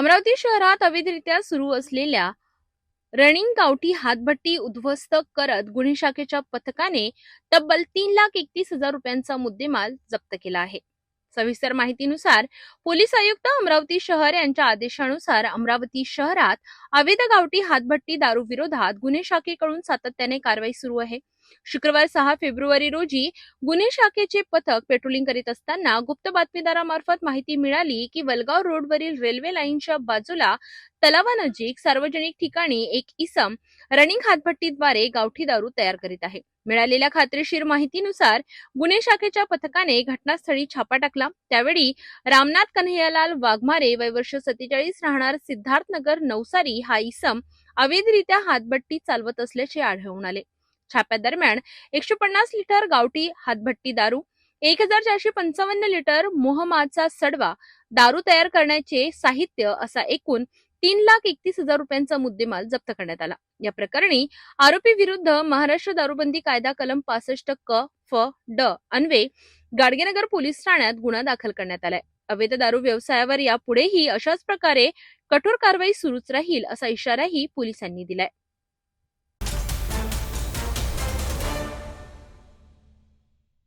अमरावती शहरात अवैधरित्या सुरू असलेल्या रनिंग गावठी हातभट्टी उद्ध्वस्त करत गुन्हे शाखेच्या पथकाने तब्बल तीन लाख एकतीस हजार रुपयांचा मुद्देमाल जप्त केला आहे. सविस्तर माहितीनुसार पोलीस आयुक्त अमरावती शहर यांच्या आदेशानुसार अमरावती शहरात अवैध गावठी हातभट्टी दारू विरोधात गुन्हे शाखेकडून सातत्याने कारवाई सुरू आहे. शुक्रवार सहा फेब्रुवारी रोजी गुन्हे शाखेचे पथक पेट्रोलिंग करीत असताना गुप्त बातमीदारामार्फत माहिती मिळाली की वलगाव रोडवरील रेल्वे लाईनच्या बाजूला तलावानजीक सार्वजनिक ठिकाणी एक इसम रनिंग हातभट्टीद्वारे गावठी दारू तयार करीत आहे. मिळालेल्या खात्रीशीर माहितीनुसार गुन्हे शाखेच्या पथकाने घटनास्थळी छापा टाकला. त्यावेळी रामनाथ कन्हैयालाल वाघमारे वय वर्ष सत्तेचाळीस राहणार सिद्धार्थनगर नवसारी हा इसम अवैधरित्या हातभट्टी चालवत असल्याचे आढळून आले. छाप्यादरम्यान एकशे पन्नास लिटर गावठी हातभट्टी दारू एक हजार चारशे पंचावन्न लिटर मोहमाचा सडवा दारू तयार करण्याचे साहित्य असा एकूण तीन लाख एकतीस हजार रुपयांचा मुद्देमाल जप्त करण्यात आला. या प्रकरणी आरोपी विरुद्ध महाराष्ट्र दारूबंदी कायदा कलम पासष्ट क फ ड अन्वे गाडगेनगर पोलीस ठाण्यात गुन्हा दाखल करण्यात आलाय. अवैध दारू व्यवसायावर यापुढेही अशाच प्रकारे कठोर कारवाई सुरूच राहील असा इशाराही पोलिसांनी दिलाय.